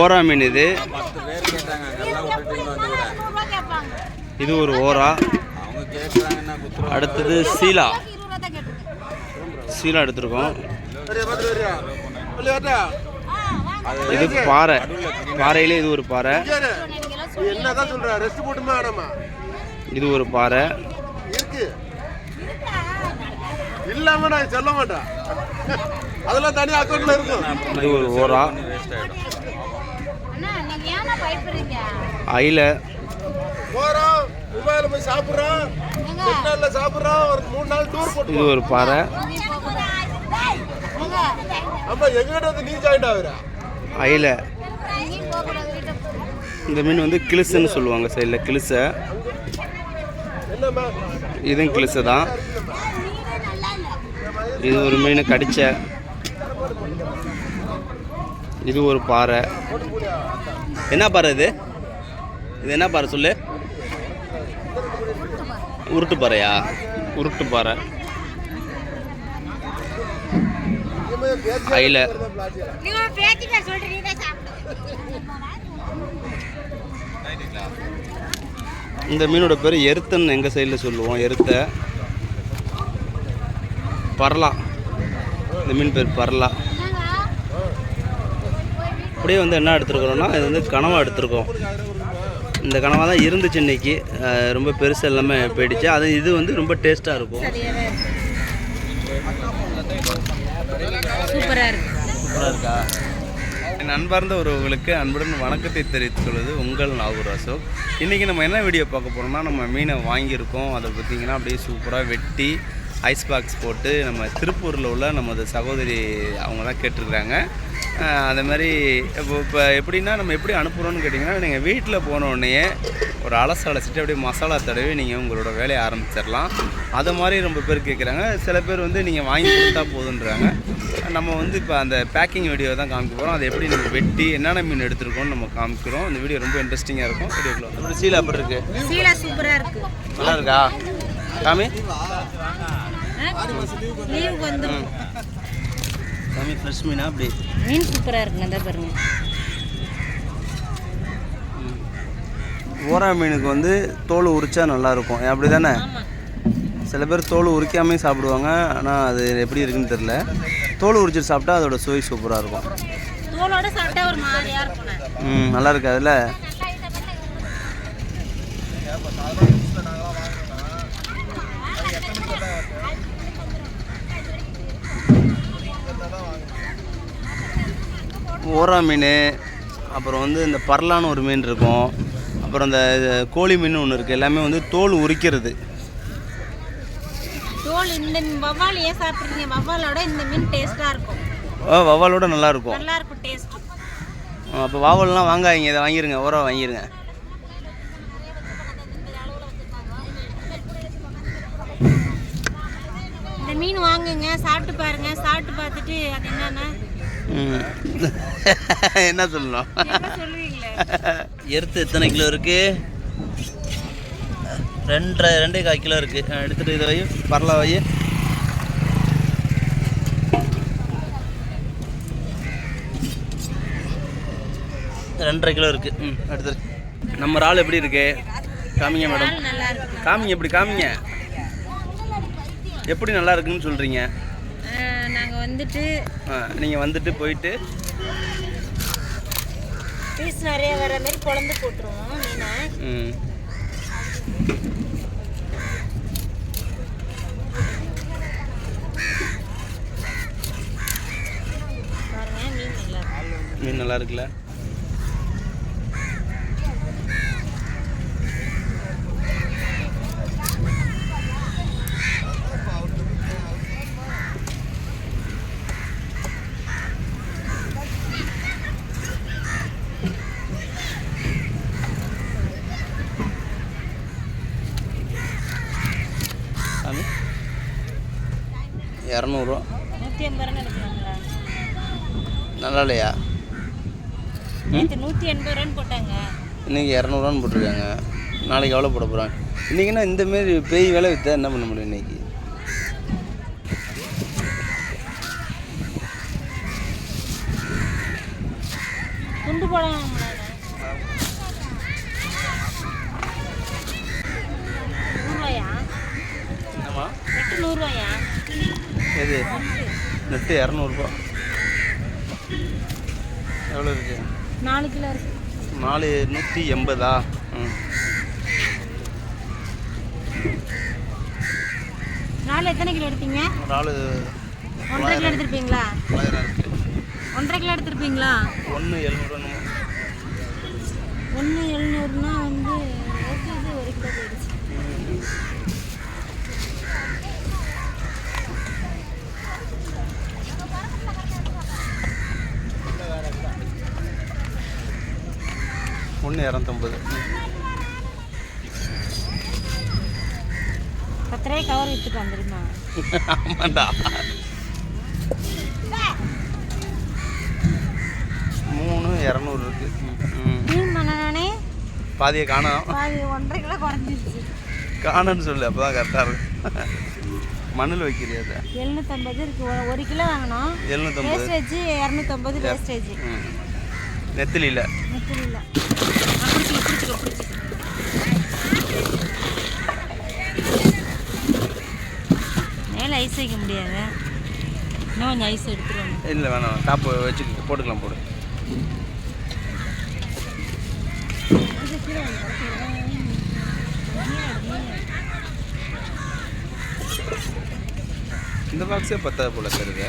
ஓரா மீன் இது. இது ஒரு ஓரா. அடுத்தது சீலா. சீலா எடுத்திருக்கோம். இது பாறை. பாறையிலே இது ஒரு பாறை. என்னதான் சொல்ற ரெஸ்ட் போட்டுமா இது ஒரு பாறை. இல்லாம நான் சொல்ல மாட்டேன். அதெல்லாம் தனி அக்கௌண்ட்ல இருக்கும். இது ஒரு ஓரா அயில. போறோம் துபாயில போய் சாப்பிடுறோம் சென்னையில சாப்பிடுறோம் ஒரு மூணு நாள் டூர் போட்டு இது ஒரு பாறை. ஆமா எங்கிட்ட வந்து நீ ஜாயிண்ட் ஆகுற? அயில. இந்த மீன் வந்து கிளிசுன்னு சொல்லுவாங்க சைடில் கிளிசை. இதுவும் கிளிசை தான். இது ஒரு மீன் கடிச்ச. இது ஒரு பாறை. என்ன பாறை இது? இது என்ன பாறை சொல்லு? உருட்டு பாறையா? உருட்டு பாறை. அயில. இந்த மீனோட பேர் எருத்தன்னு எங்கள் சைடில் சொல்லுவோம் எருத்தை. பரலா. இந்த மீன் பேர் பரலா. அப்படியே வந்து என்ன எடுத்துருக்குறோம்னா இது வந்து கனவா எடுத்திருக்கோம். இந்த கனவா தான் இருந்துச்சு இன்னைக்கு. அஹ் ரொம்ப பெருசு எல்லாமே போயிடுச்சு. அது இது வந்து ரொம்ப டேஸ்ட்டாக இருக்கும். சூப்பரா இருக்கு. சூப்பராக இருக்கா? என் அன்பார்ந்த உறவுகளுக்கு அன்புடன் வணக்கத்தை தெரிவித்துக் கொள்வது உங்கள் நாகூர் அசோக். இன்றைக்கி நம்ம என்ன வீடியோ பார்க்க போகிறோம்னா நம்ம மீனை வாங்கியிருக்கோம். அதை பார்த்திங்கன்னா அப்படியே சூப்பராக வெட்டி ஐஸ் பாக்ஸ் போட்டு நம்ம திருப்பூரில் உள்ள நமது சகோதரி அவங்க தான் கேட்டிருக்கிறாங்க. அஹ் அதே மாதிரி இப்போ இப்போ எப்படின்னா நம்ம எப்படி அனுப்புகிறோன்னு கேட்டிங்கன்னா நீங்கள் வீட்டில் போன உடனே ஒரு அலசு அலசிட்டு அப்படியே மசாலா தடவி நீங்கள் உங்களோட வேலையை ஆரம்பிச்சிடலாம். அது மாதிரி ரொம்ப பேர் கேட்குறாங்க சில பேர் வந்து நீங்கள் வாங்கி கொடுத்தா போதுன்றாங்க. நம்ம வந்து இப்போ அந்த பேக்கிங் வீடியோ தான் காமிக்க போகிறோம் அதை எப்படி நம்ம வெட்டி என்னென்ன மீன் எடுத்திருக்கோம்னு நம்ம காமிக்கிறோம். இந்த வீடியோ ரொம்ப இன்ட்ரெஸ்டிங்காக இருக்கும். வீடியோக்குள்ள அப்புறம் சீலா அப்படி இருக்கு? சீலா சூப்பரா இருக்கு. நல்லா இருக்கா? காமி லீவுக்கு வந்து காமி ஃப்ரெஷ் மீனா அப்படி? மீன் சூப்பரா இருக்குங்க இந்த பாருங்க. ஓரா மீனுக்கு வந்து தோல் உரிச்சா நல்லா இருக்கும் அப்படி தானே சில பேர் தோல் உரிக்காமே சாப்பிடுவாங்க. ஆனால் அது எப்படி இருக்குன்னு தெரில தோல் உரிச்சிட்டு சாப்பிட்டா அதோட சுவை சூப்பராக இருக்கும். தோலோட சாப்பிட்டா ஒரு மாதிரியா இருக்கும் ம் நல்லா இருக்கு ஓரா மீன் அப்புறம் வந்து இந்த பரலான்னு ஒரு மீன் இருக்கும். அப்புறம் இந்த கோழி மீன் ஒன்று இருக்குது எல்லாமே வந்து தோல் உரிக்கிறது. தோல் இந்த வவ்வால் ஏன் சாப்பிட்றீங்க? வவ்வாலோட இந்த மீன் டேஸ்டா இருக்கும். வவ்வாலோட நல்லா இருக்கும். நல்லா இருக்கும் டேஸ்ட் அப்போ வாவல்லாம் வாங்காதீங்க. இதை வாங்கிருங்க. ஓரா வாங்கிருங்க. மீன் வாங்குங்க சாப்பிட்டு பாருங்க சாப்பிட்டு பார்த்துட்டு அது என்னன்னா. என்ன சொல்லணும்? எருத்து எத்தனை கிலோ இருக்கு? ரெண்டரை ரெண்டே கால் கிலோ இருக்கு. எடுத்துட்டு இதை வை பரலா வை ரெண்டரை கிலோ இருக்கு. ம் எடுத்துரு. நம்ம இறால் எப்படி இருக்கு? காமிங்க மேடம். காமிங்க எப்படி காமிங்க. எப்படி நல்லா இருக்குன்னு சொல்றீங்க? அஹ் நாங்க வந்துட்டு நீங்கள் வந்துட்டு போயிட்டு பீஸ் நிறைய வர மாதிரி குழம்பு போட்டுருவோம் மீனை. மீன் நல்லா இருக்குல்ல? சாமி. இரநூறுவா நல்லா இல்லையா நேற்று எண்பது ரூபான்னு போட்டாங்க. இன்றைக்கி இரநூறுவான்னு போட்டிருக்காங்க. நாளைக்கு எவ்வளோ போட போகிறாங்க இன்றைக்கினா இந்தமாரி பேய் வேலை விற்றா என்ன பண்ண முடியும் இன்றைக்கி போடலாம்? நெட்டு இரநூறுபா. எவ்வளோ இருக்கு? நாலு கிலோ இருக்கு. நாலு நூற்றி எண்பதா? ம். நாலு எத்தனை கிலோ எடுத்தீங்க? நாலு ஒன்றரை கிலோ எடுத்திருப்பீங்களா? ஒன்றரை கிலோ எடுத்திருப்பீங்களா? ஒன்று எழுநூறு ஒன்று எழுநூறுனா வந்து ஒரு கிலோ போயிடுச்சு. ஒன்று இரநூத்தம்பது. பத்து ரூபாய் கவர் விற்றுட்டு வந்துருமா ஆமாண்டா. மூணு இரநூறு இருக்கு. பாதியை காணோம். பாதி ஒன்றரை கிலோ குறைஞ்சிருச்சு. காணோன்னு சொல்லு அப்போ தான் கரெக்டாக இருக்கும் மண்ணில் வைக்கிறியா அதை எழுநூற்றம்பது இருக்கு. ஒரு- கிலோ வாங்கினோம். எழுநூற்றம்பது வேஸ்டேஜ் இரநூத்தம்பது வேஸ்டேஜ் நெத்திலியில். மேலே ஐஸ் வைக்க முடியாது. இன்னும் கொஞ்சம் ஐஸ் எடுத்துருவாங்க. இல்லை வேணாம் டாப்பு வச்சு போட்டுக்கலாம் போடு. இந்த பாக்ஸே பத்தாது போல தருது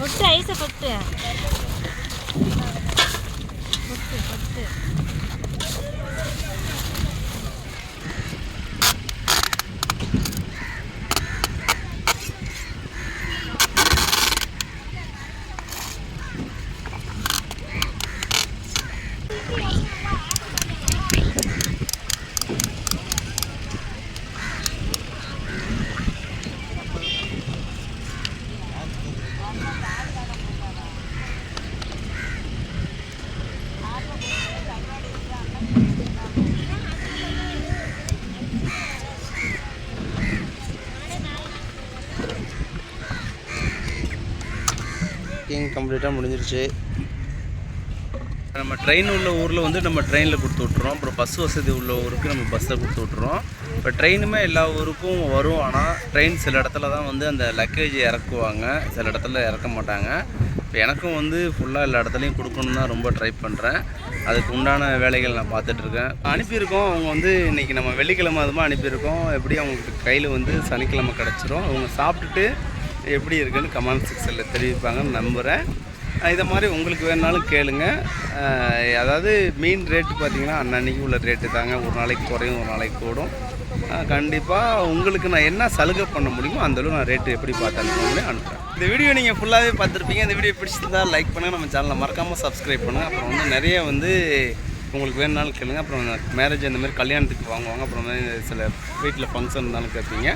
கொட்டு ஐஸை கொட்டு கொட்டு கொட்டு பேக்கிங் கம்ப்ளீட்டாக முடிஞ்சிருச்சு. நம்ம ட்ரெயின் உள்ள ஊரில் வந்து நம்ம ட்ரெயினில் கொடுத்து விட்றோம் அப்புறம் பஸ் வசதி உள்ள ஊருக்கு நம்ம பஸ்ஸில் கொடுத்து விட்றோம் இப்போ ட்ரெயினுமே எல்லா ஊருக்கும் வரும். ஆனால் ட்ரெயின் சில இடத்துல தான் வந்து அந்த லக்கேஜ் இறக்குவாங்க. சில இடத்துல இறக்க மாட்டாங்க. இப்போ எனக்கும் வந்து ஃபுல்லாக எல்லா இடத்துலையும் கொடுக்கணுன்னு தான் ரொம்ப ட்ரை பண்ணுறேன் அதுக்கு உண்டான வேலைகள் நான் பார்த்துட்ருக்கேன் அனுப்பியிருக்கோம். அவங்க வந்து இன்றைக்கி நம்ம வெள்ளிக்கிழமை அதுமாக அனுப்பியிருக்கோம். எப்படி அவங்களுக்கு கையில் வந்து சனிக்கிழமை கிடச்சிரும். அவங்க சாப்பிட்டுட்டு எப்படி இருக்குன்னு கமெண்ட் செக்ஷனில் தெரிவிப்பாங்கன்னு நம்புகிறேன் இதை மாதிரி உங்களுக்கு வேணாலும் கேளுங்க. அதாவது மீன் ரேட்டு பார்த்தீங்கன்னா அன்னன்னைக்கு உள்ள ரேட்டு தாங்க. ஒரு நாளைக்கு குறையும் ஒரு நாளைக்கு கூடும். கண்டிப்பாக உங்களுக்கு நான் என்ன சலுகை பண்ண முடியுமோ அந்தளவு நான் ரேட்டு எப்படி பார்த்து அனுப்ப அனுப்புகிறேன் இந்த வீடியோ நீங்கள் ஃபுல்லாகவே பார்த்துருப்பீங்க. இந்த வீடியோ பிடிச்சிருந்தா லைக் பண்ணுங்கள் நம்ம சேனலை மறக்காமல் சப்ஸ்கிரைப் பண்ணுங்கள் அப்புறம் வந்து நிறைய வந்து உங்களுக்கு வேணுனாலும் கேளுங்க. அப்புறம் மேரேஜ் அந்த மாதிரி கல்யாணத்துக்கு வாங்குவாங்க. அப்புறம் வந்து சில வீட்டில் ஃபங்க்ஷன் இருந்தாலும் கேட்பீங்க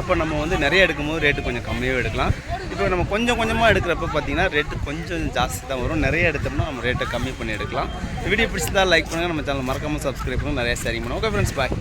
அப்போ நம்ம வந்து நிறைய எடுக்கும்போது ரேட்டு கொஞ்சம் கம்மியாகவே எடுக்கலாம். இப்போ நம்ம கொஞ்சம் கொஞ்சமாக எடுக்கிறப்ப பார்த்தீங்கன்னா ரேட்டு கொஞ்சம் ஜாஸ்தி தான் வரும். நிறைய எடுத்தோம்னா நம்ம ரேட்டை கம்மி பண்ணி எடுக்கலாம். வீடியோ பிடிச்சிருந்தா லைக் பண்ணுங்கள் நம்ம சேனல் மறக்காமல் சப்ஸ்கிரைப் பண்ணுங்கள் நிறைய ஷேரிங் பண்ணுவோம் ஓகே ஃப்ரெண்ட்ஸ் பாய்